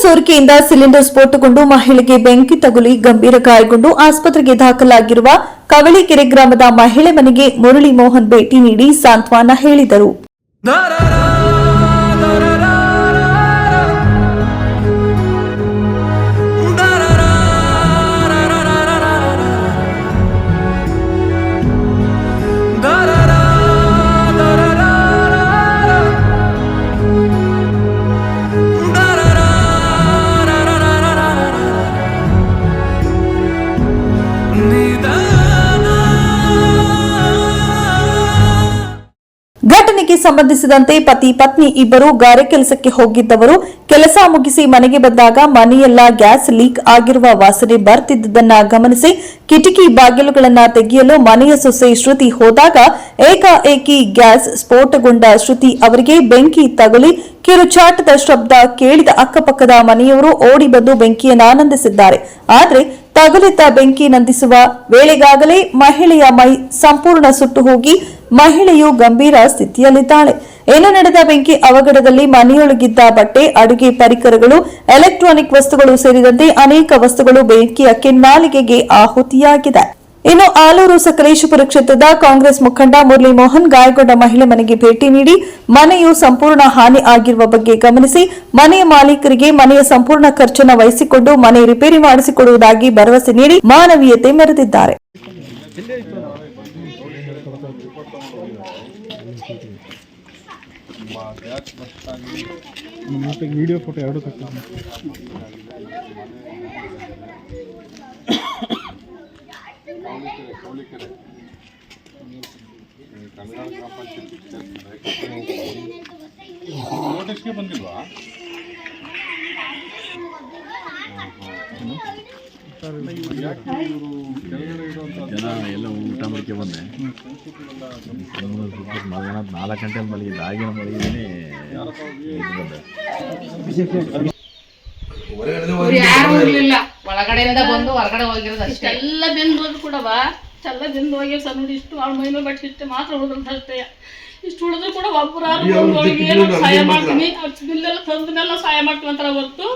ಸೋರಿಕೆಯಿಂದ cylinder ಸ್ಫೋಟಗೊಂಡು ಮಹಿಳೆಗೆ ಬೆಂಕಿ ತಗುಲಿ ಗಂಭೀರ ಗಾಯಗೊಂಡು ಆಸ್ಪತ್ರೆಗೆ ದಾಖಲಾಗಿರುವ ಕವಳಿಕೆರೆ ಗ್ರಾಮದ ಮಹಿಳೆ ಮನೆಗೆ ಮುರಳಿ ಮೋಹನ್ ಭೇಟಿ ನೀಡಿ ಸಾಂತ್ವನ ಹೇಳಿದರು. ಘಟನೆಗೆ ಸಂಬಂಧಿಸಿದಂತೆ ಪತಿ ಪತ್ನಿ ಇಬ್ಬರು ಗಾರೆ ಕೆಲಸಕ್ಕೆ ಹೋಗಿದ್ದವರು ಕೆಲಸ ಮುಗಿಸಿ ಮನೆಗೆ ಬಂದಾಗ ಮನೆಯೆಲ್ಲ ಗ್ಯಾಸ್ ಲೀಕ್ ಆಗಿರುವ ವಾಸನೆ ಬರ್ತಿದ್ದುದನ್ನ ಗಮನಿಸಿ ಕಿಟಕಿ ಬಾಗಿಲುಗಳನ್ನ ತೆಗೆಯಲು ಮನೆಯ ಸೊಸೆ ಶ್ರುತಿ ಹೋದಾಗ ಏಕಾಏಕಿ ಗ್ಯಾಸ್ ಸ್ಫೋಟಗೊಂಡ ಶ್ರುತಿ ಅವರಿಗೆ ಬೆಂಕಿ ತಗುಲಿ ಕಿರುಚಾಟದ ಶಬ್ದ ಕೇಳಿದ ಅಕ್ಕಪಕ್ಕದ ಮನೆಯವರು ಓಡಿ ಬಂದು ಬೆಂಕಿಯನ್ನು ಆನಂದಿಸಿದ್ದಾರೆ. ಆದರೆ ತಗುಲಿತ ಬೆಂಕಿ ನಂದಿಸುವ ವೇಳೆಗಾಗಲೇ ಮಹಿಳೆಯ ಮೈ ಸಂಪೂರ್ಣ ಸುಟ್ಟು ಹೋಗಿ ಮಹಿಳೆಯು ಗಂಭೀರ ಸ್ಥಿತಿಯಲ್ಲಿದ್ದಾಳೆ. ಏನು ನಡೆದ ಬೆಂಕಿ ಅವಘಡದಲ್ಲಿ ಮನೆಯೊಳಗಿದ್ದ ಬಟ್ಟೆ, ಅಡುಗೆ ಪರಿಕರಗಳು, ಎಲೆಕ್ಟ್ರಾನಿಕ್ ವಸ್ತುಗಳು ಸೇರಿದಂತೆ ಅನೇಕ ವಸ್ತುಗಳು ಬೆಂಕಿಯ ಕೆನ್ನಾಲಿಗೆಗೆ ಆಹುತಿಯಾಗಿದೆ. ಇನ್ನು ಆಲೂರು ಸಕಲೇಶಪುರ ಕ್ಷೇತ್ರದ ಕಾಂಗ್ರೆಸ್ ಮುಖಂಡ ಮುರಳಿ ಮೋಹನ್ ಗಾಯಗೊಂಡ ಮಹಿಳೆ ಮನೆಗೆ ಭೇಟಿ ನೀಡಿ ಮನೆಯು ಸಂಪೂರ್ಣ ಹಾನಿ ಆಗಿರುವ ಬಗ್ಗೆ ಗಮನಿಸಿ ಮನೆಯ ಮಾಲೀಕರಿಗೆ ಮನೆಯ ಸಂಪೂರ್ಣ ಖರ್ಚನ್ನು ವಹಿಸಿಕೊಂಡು ಮನೆ ರಿಪೇರಿ ಮಾಡಿಸಿಕೊಡುವುದಾಗಿ ಭರವಸೆ ನೀಡಿ ಮಾನವೀಯತೆ ಮೆರೆದಿದ್ದಾರೆ. ಎರಡು ತಕ್ಕ ನೋಟಿಸ್ಗೆ ಬಂದಿಲ್ವಾ? ಜನ ಎಲ್ಲ ಊಟ ಮಾಡ್ಕೆ ಬಂದೆ. ನಾಲ್ಕು ಗಂಟೆ ಮಲಗಿದ್ದೆ. ಆಗಿನ ಮಲಗಿದ್ದೀನಿ. ಬಂದೆ. ಯಾರು ಇರ್ಲಿಲ್ಲ ಒಳಗಡೆಯಿಂದ ಬಂದು ಹೊರಗಡೆ ಹೋಗಿರೋದು ಅಷ್ಟೇ ಎಲ್ಲ ಬೆಂದು ಹೋದ್ರು ಕೂಡ ಬಾ ಎಲ್ಲ ಬೆಂದು ಹೋಗಿ ಸಣ್ಣ ಇಷ್ಟು ಅವ್ಳ ಮೈ ಮೇಲೆ ಬಟ್ಟೆ ಇಷ್ಟು ಮಾತ್ರ ಉಳಿದಂತ ಅಷ್ಟೇ ಇಷ್ಟು ಉಳಿದ್ರು ಕೂಡ ಒಬ್ಬರಾರು ಬಂದು ಅವಳಿಗೆ ಏನೋ ಸಹಾಯ ಮಾಡ್ತೀನಿ ಅವ್ರ ಬಿಲ್ಲೆಲ್ಲ ತಂದನೆಲ್ಲ ಸಹಾಯ ಮಾಡ್ತೀವಿ ಅಂತಾರ ಹೊರ್ತು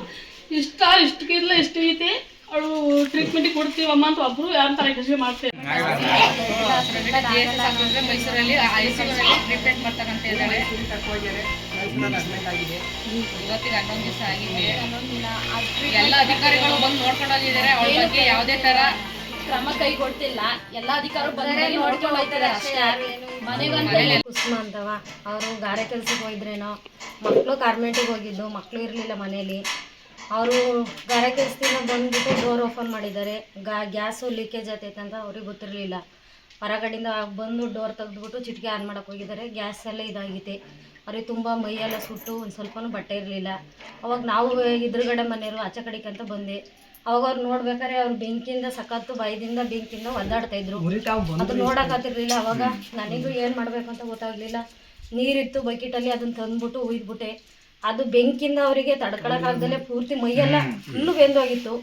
ಇಷ್ಟ ಇಷ್ಟಕ್ಕಿಲ್ಲ ಇಷ್ಟ ಐತಿ ಅವಳು ಟ್ರೀಟ್ಮೆಂಟ್ ಕೊಡ್ತೀವಮ್ಮ ಅಂತ ಒಬ್ರು ಯಾರ ತರ ಕೃಷಿ ಮಾಡ್ತೇವೆ ಮೈಸೂರಲ್ಲಿ ಟ್ರೀಟ್ಮೆಂಟ್ ಮಾಡ್ತಾರಂತ ಇದ್ದಾಳೆ ಇವತ್ತಿಗೆ ಹನ್ನೊಂದು ದಿವಸ ಆಗಿದೆ. ಎಲ್ಲ ಅಧಿಕಾರಿಗಳು ಬಂದು ನೋಡ್ಕೊಂಡು ಹೋಗಿದ್ದಾರೆ ಅವಳ ಬಗ್ಗೆ ಯಾವುದೇ ತರ ಕ್ರಮ ಕೈಗೊಳ್ತಿಲ್ಲ. ಎಲ್ಲ ಅಧಿಕಾರಿಗಳು ಬಂದ್ರೆ ನೋಡ್ಕೊಂಡು ಹೋಗ್ತಾರೆ ಅಷ್ಟೇ. ಮನೆಗಂತ ಕುಸುಮ ಅಂತವ ಅವರು ಗಾರೆ ಕೆಲ್ಸಕ್ಕೆ ಹೋಗಿದ್ರೇನೋ. ಮಕ್ಕಳು ಗಾರ್ಮೆಂಟಿಗೆ ಹೋಗಿದ್ದು ಮಕ್ಕಳು ಇರಲಿಲ್ಲ ಮನೇಲಿ ಅವರು ಗಾರೆ ಕೆಲಸದಿಂದ ಬಂದ್ಬಿಟ್ಟು ಡೋರ್ ಓಪನ್ ಮಾಡಿದ್ದಾರೆ. ಗಾ ಗ್ಯಾಸು ಲೀಕೇಜ್ ಆಗ್ತೈತೆ ಅಂತ ಅವ್ರಿಗೆ ಗೊತ್ತಿರಲಿಲ್ಲ. ಹೊರಗಡೆಯಿಂದ ಬಂದು ಡೋರ್ ತೆಗೆದ್ಬಿಟ್ಟು ಚಿಟಿಕೆ ಆನ್ ಮಾಡೋಕ್ಕೆ ಹೋಗಿದ್ದಾರೆ. ಗ್ಯಾಸ್ ಎಲ್ಲ ಇದಾಗೈತೆ. ಅವ್ರಿಗೆ ತುಂಬ ಮೈಯೆಲ್ಲ ಸುಟ್ಟು ಒಂದು ಸ್ವಲ್ಪನೂ ಬಟ್ಟೆ ಇರಲಿಲ್ಲ. ಅವಾಗ ನಾವು ಎದುರುಗಡೆ ಮನೆಯವರು ಆಚೆ ಕಡೆಗೆ ಅಂತ ಬಂದೆ. ಅವಾಗ ಅವ್ರು ನೋಡ್ಬೇಕಾದ್ರೆ ಅವ್ರು ಬೆಂಕಿಯಿಂದ ಸಖತ್ತು ಭಯದಿಂದ ಬೆಂಕಿಯಿಂದ ಒದ್ದಾಡ್ತಾ ಇದ್ರು. ಅದು ನೋಡಕ್ಕಾತಿರ್ಲಿಲ್ಲ ಅವಾಗ. ನನಗೂ ಏನು ಮಾಡಬೇಕು ಅಂತ ಗೊತ್ತಾಗ್ಲಿಲ್ಲ. ನೀರಿತ್ತು ಬಕೆಟಲ್ಲಿ ಅದನ್ನ ತಂದ್ಬಿಟ್ಟು ಉಯ್ದ್ಬಿಟ್ಟೆ. ಅದು ಬೆಂಕಿಯಿಂದ ಅವರಿಗೆ ತಡ್ಕೊಳಕ್ಕಾಗ್ದಲೆ ಪೂರ್ತಿ ಮೈಯೆಲ್ಲ ಫುಲ್ಲು ಬೆಂದೋಗಿತ್ತು.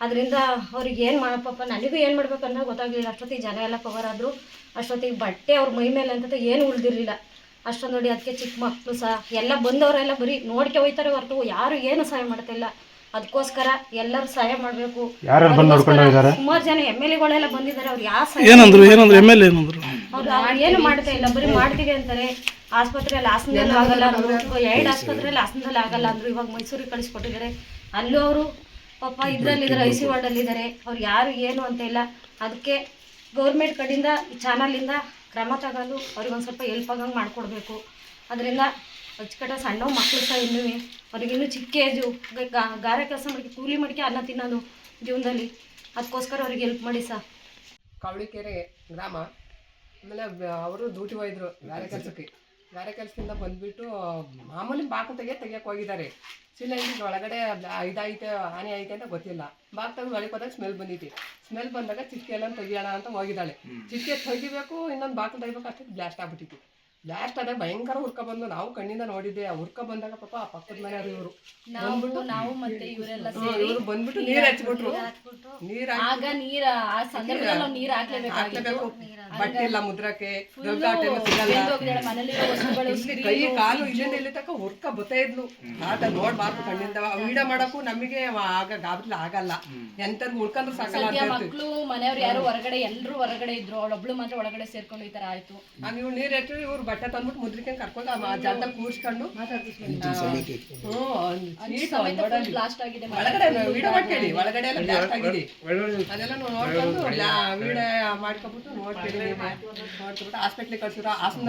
ಅದರಿಂದ ಅವ್ರಿಗೆ ಏನು ಮಾಡಪ್ಪ ನನಗೂ ಏನು ಮಾಡ್ಬೇಕು ಅನ್ನೋ ಗೊತ್ತಾಗ್ಲಿಲ್ಲ. ಅಷ್ಟೊತ್ತಿಗೆ ಜನ ಎಲ್ಲ ಕವರ್ ಆದರು. ಅಷ್ಟೊತ್ತಿಗೆ ಬಟ್ಟೆ ಅವ್ರ ಮೈ ಮೇಲೆ ಅಂತ ಏನು ಉಳ್ದಿರ್ಲಿಲ್ಲ. ಅಷ್ಟೊಂದು ನೋಡಿ ಅದಕ್ಕೆ ಚಿಕ್ಕ ಮಕ್ಕಳು ಸಹ ಎಲ್ಲ ಬಂದವರೆಲ್ಲ ಬರೀ ನೋಡ್ಕೆ ಹೋಯ್ತಾರೆ ಹೊರತು ಯಾರು ಏನು ಸಹಾಯ ಮಾಡ್ತಿಲ್ಲ. ಅದಕ್ಕೋಸ್ಕರ ಎಲ್ಲರೂ ಸಹಾಯ ಮಾಡಬೇಕು. ಸುಮಾರು ಜನ ಎಂ ಎಲ್ ಎಗಳೆಲ್ಲ ಬಂದಿದ್ದಾರೆ. ಅವ್ರು ಯಾರು ಸಹಾಯ ಏನಂದ್ರು ಏನಂದ್ರು ಎಂ ಎಲ್ ಏನಂದ್ರು? ಅವ್ರು ಏನು ಮಾಡ್ತಾ ಇಲ್ಲ. ಬರೀ ಮಾಡ್ತೀವಿ ಅಂತಾರೆ. ಆಸ್ಪತ್ರೆಯಲ್ಲಿ ಹಾಸನದಲ್ಲಿ ಆಗಲ್ಲ ಅಂದ್ರು ಎರಡು ಆಸ್ಪತ್ರೆಯಲ್ಲಿ ಹಾಸನದಲ್ಲಿ ಆಗಲ್ಲ ಅಂದ್ರು. ಇವಾಗ ಮೈಸೂರಿಗೆ ಕಳಿಸ್ಕೊಟ್ಟಿದ್ದಾರೆ. ಅಲ್ಲೂ ಅವರು ಪಾಪ ಇದರಲ್ಲಿದ್ದಾರೆ ಐ ಸಿ ವಾರ್ಡಲ್ಲಿದ್ದಾರೆ ಅವ್ರು ಯಾರು ಏನು ಅಂತ ಇಲ್ಲ. ಅದಕ್ಕೆ ಗೌರ್ಮೆಂಟ್ ಕಡೆಯಿಂದ ಈ ಚಾನಲಿಂದ ಕ್ರಮ ತಗೊಂಡು ಅವ್ರಿಗೊಂದು ಸ್ವಲ್ಪ ಹೆಲ್ಪ್ ಆಗಂಗೆ ಮಾಡಿಕೊಡ್ಬೇಕು. ಅದರಿಂದ ಅಚ್ಚುಕಟ್ಟ ಸಣ್ಣ ಮಕ್ಕಳು ಸಹ ಇನ್ನೂ ಅವ್ರಿಗಿನ್ನೂ ಚಿಕ್ಕ ಏಜು ಗಾರೆ ಕೆಲಸ ಮಾಡಿ ಕೂಲಿ ಮಡಿಕೆ ಅನ್ನ ತಿನ್ನೋದು ಜೀವನದಲ್ಲಿ. ಅದಕ್ಕೋಸ್ಕರ ಅವ್ರಿಗೆ ಹೆಲ್ಪ್ ಮಾಡಿ ಸಹ ಕವಳಿಕೆರೆ ಗ್ರಾಮ. ಆಮೇಲೆ ಅವರು ದೂಟಿ ಹೋಗಿದ್ರು ಗಾರೆ ಕೆಲಸಕ್ಕೆ. ಗಾರೆ ಕೆಲಸದಿಂದ ಬಂದ್ಬಿಟ್ಟು ಮಾಮೂಲಿ ಬಾಕು ತೆಗೆ ತೆಗಿಯಕ್ಕೆ ಹೋಗಿದ್ದಾರೆ. ಇಲ್ಲಿ ಒಳಗಡೆ ಇದಾಯಿತೆ ಹಾನಿ ಐತೆ ಅಂತ ಗೊತ್ತಿಲ್ಲ. ಬಾಕ್ ತೆಗೆದು ಒಳಗೆ ಹೋದಾಗ ಸ್ಮೆಲ್ ಬಂದಿತ್ತು ಸ್ಮೆಲ್ ಬಂದಾಗ ಚಿಟ್ಕೆ ಎಲ್ಲ ತೆಗಿಯೋಣ ಅಂತ ಹೋಗಿದ್ದಾಳೆ. ಚಿಟ್ಕೆ ತೆಗಿಬೇಕು ಇನ್ನೊಂದು ಬಾಕಲ್ ತೆಗಿಬೇಕು ಅಷ್ಟೇ ಬ್ಲಾಸ್ಟ್ ಆಗ್ಬಿಟ್ಟಿತ್ತು. ಬ್ಲಾಸ್ಟ್ ಅದೇ ಭಯಂಕರ ಹುರ್ಕ ಬಂದು ನಾವು ಕಣ್ಣಿಂದ ನೋಡಿದ್ದೆ. ಹುರ್ಕ ಬಂದಾಗ ಪಾಪ ಆ ಪಕ್ಕದ ಮನೆ ಇವರು. ನಾವು ನಾವು ಮತ್ತೆ ಇವರೆಲ್ಲ ಇವರು ಬಂದ್ಬಿಟ್ಟು ನೀರ್ ಹಚ್ಬಿಟ್ರು ನೀರ್ ಆಗ ನೀರ ಆ ಸಂದರ್ಭದಲ್ಲಿ ನಾವು ನೀರ್ ಹಾಕ್ಲೇಬೇಕಾಗಿತ್ತು ಹಾಕ್ಲೇಬೇಕು. ಬಟ್ಟೆ ಇಲ್ಲ ಮುದ್ರಕ್ಕೆ ಕೈ ಕಾಲು ಇಲ್ಲಿಂದ ಇಲ್ಲಿ ತನಕ ಹುರ್ಕ ಬತ್ತಾ ಇದ್ಲು. ಆತ ನೋಡ್ಬಾರ್ದು ಕಣ್ಣಿಂದ. ವಿಡಿಯೋ ಮಾಡಕ್ಕೂ ನಮಗೆ ಆಗ ಗಾಬರಿ ಆಗಲ್ಲ. ಎಂತ ಹುಡ್ಕಂದ್ರೆ ಸಾಕಲ್ಲ ಮಕ್ಕಳು ಮನೆಯವ್ರು ಯಾರು ಹೊರಗಡೆ ಎಲ್ಲರೂ ಹೊರಗಡೆ ಇದ್ರು. ಅವಳೊಬ್ಳು ಮಾತ್ರ ಒಳಗಡೆ ಸೇರ್ಕೊಂಡು ಈ ತರ ಆಯ್ತು. ಆ ನೀವು ನೀರ್ ಹಚ್ಚಿ ಇವ್ರು ಬಟ್ಟೆ ತಂದ್ಬಿಟ್ಟು ಮುದ್ರಿಕೊಂಡು ಕರ್ಕೊಂಡು ಆ ಜಾಗದಲ್ಲಿ ಕೂರ್ಸ್ಕೊಂಡು. ವಿಡಿಯೋ ಮಾಡ್ಕೊಳ್ಳಿ ಒಳಗಡೆ ಎಲ್ಲ ಬ್ಲಾಸ್ಟ್ ಆಗಿದೆ. ಅದೆಲ್ಲ ನೋಡ್ಕೊಂಡು ವಿಡಿಯೋ ಮಾಡ್ಕೊಬಿಟ್ಟು ನೋಡ್ಕೊಳ್ಳಿ ನೋಡ್ಬಿಟ್ಟು ಹಾಸ್ಪಿಟ್ಲಿಗೆ ಕಳ್ಸಿರೋ ಹಾಸನದಲ್ಲಿ